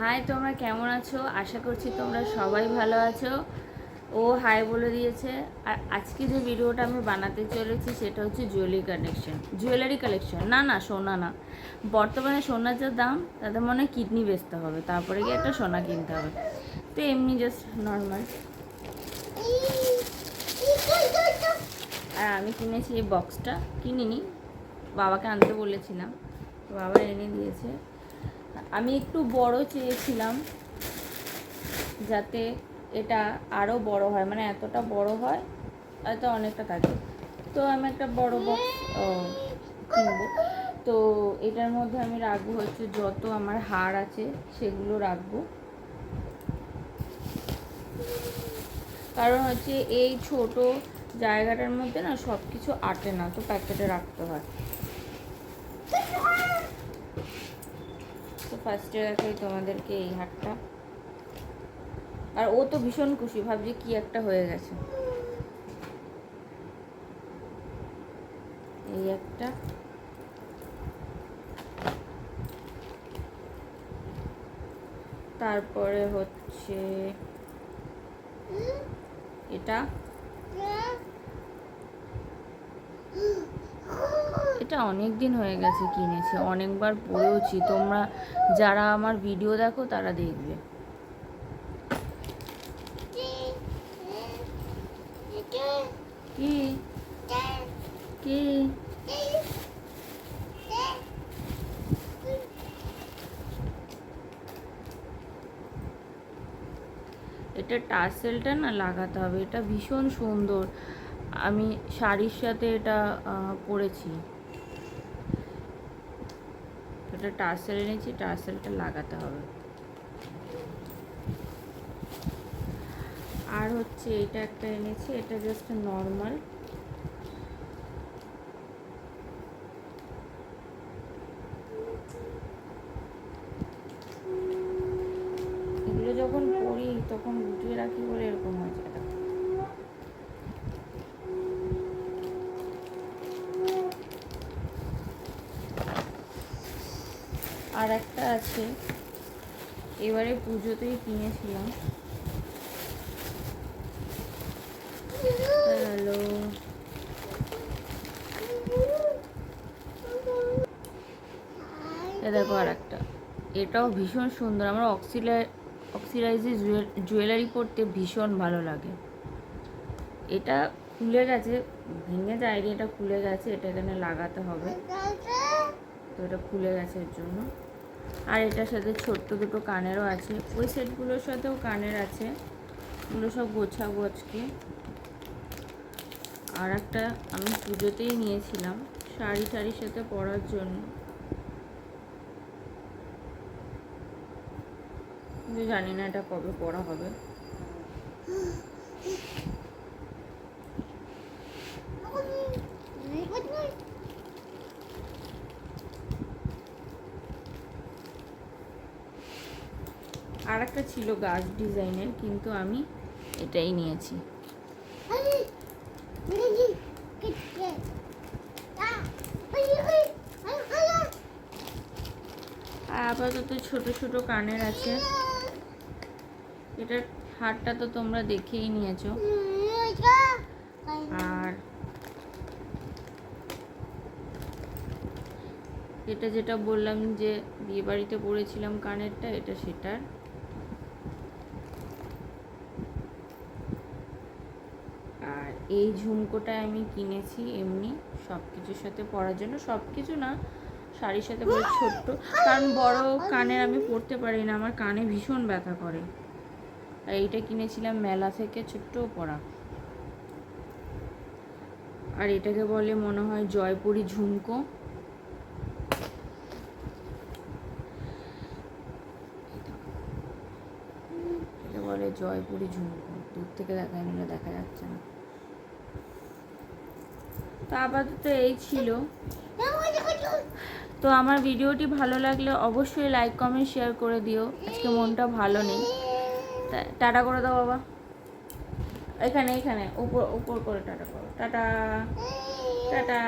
High তোমরা কেমন আছো? আশা করছি তোমরা সবাই ভালো আছো। ও হাই বলে দিয়েছে। আর আজকে যে ভিডিওটা আমি বানাতে চলেছি, সেটা হচ্ছে জুয়েলারি কালেকশন জুয়েলারি কালেকশন না না, সোনা না। বর্তমানে সোনার যা দাম তাদের মনে হয় কিডনি বেচতে হবে। তারপরে গিয়ে একটা সোনা কিনতে হবে। তো এমনি জাস্ট নর্মাল আর আমি কিনেছি এই বক্সটা কিনিনি। বাবাকে আনতে বলেছিলাম। বাবা এনে দিয়েছে। আমি একটু বড় চেয়েছিলাম যাতে এটা আরও বড় হয় মানে এতটা বড় হয়, হয়তো অনেকটা থাকে। তো আমি একটা বড় বক্স কিনবো। তো এটার মধ্যে আমি রাখব হচ্ছে যত আমার হার আছে সেগুলো রাখব। কারণ হচ্ছে এই ছোট জায়গাটার মধ্যে না সব কিছু আটে না, তো প্যাকেটে রাখতে হয়। ফার্স্টে রাখাই তোমাদেরকে এই হাটটা। আর ও তো ভীষণ খুশি, ভাবছি কি একটা হয়ে গেছে। এই একটা। তারপরে হচ্ছে এটা। এটা অনেক দিন হয়ে গেছে কিনেছি, অনেকবার পড়েওছি তোমরা যারা আমার ভিডিও দেখো, তারা দেখবে। কি? কি? এটা টাসেলটা না লাগাতে হবে, এটা ভীষণ সুন্দর। আমি শাড়ির সাথে এটা পরেছি। এটা টাসেল এনেছি টাসেলটা লাগাতে হবে। আর হচ্ছে এটা একটা এনেছি, এটা জাস্ট নর্মাল এগুলো যখন পরি, তখন গুটিয়ে রাখি বলে এরকম হয়েছে এটা আর একটা আছে। এবারে পুজোতেই কিনেছিলাম। হ্যালো। দেখো আর একটা এটাও ভীষণ সুন্দর। আমার অক্সিলাই অক্সিডাইজে জুয়েলারি পরতে ভীষণ ভালো লাগে। এটা খুলে গেছে, ভেঙে যায়নি, এটা খুলে গেছে, এটা এখানে লাগাতে হবে। তো এটা খুলে গেছে এর জন্য। আর এটার সাথে ছোট্ট দুটো কানেরও আছে। ওই সেটগুলোর সাথেও কানের আছে। এগুলো সব গোছাবো আজকে। আর একটা আমি পুজোতেই নিয়েছিলাম, শাড়ি শাড়ির সাথে পরার জন্য। জানি না এটা কবে পরা হবে। আর একটা ছিল গাছ ডিজাইনের, কিন্তু আমি এটাই নিয়েছি। আপাতত ছোট ছোট কানের আছে। এটার হারটা তো তোমরা দেখেই নিয়েছো। আর এটা যেটা বললাম যে বিয়ে বাড়িতে পরেছিলাম কানেরটা, এটা সেটার আর এই ঝুমকোটা আমি কিনেছি এমনি সব কিছুর সাথে পরার জন্য। সব কিছু না, শাড়ির সাথে পরে ছোট্ট। কারণ বড় কানের আমি পরতে পারি না, আমার কানে ভীষণ ব্যথা করে। আর এইটা কিনেছিলাম মেলা থেকে ছোট্ট পরা। আর এটাকে বলে মনে হয় জয়পুরি ঝুমকো। বলে জয়পুরি ঝুমকো। দূর থেকে দেখা দেখা যাচ্ছে না। তো আপাতত এই ছিল। তো আমার ভিডিওটি ভালো লাগলে অবশ্যই লাইক কমেন্ট শেয়ার করে দিও। আজকে মনটা ভালো নেই। টাটা করে দাও বাবা। এখানে এখানে, উপর উপর করে টাটা করো। টাটা। টাটা।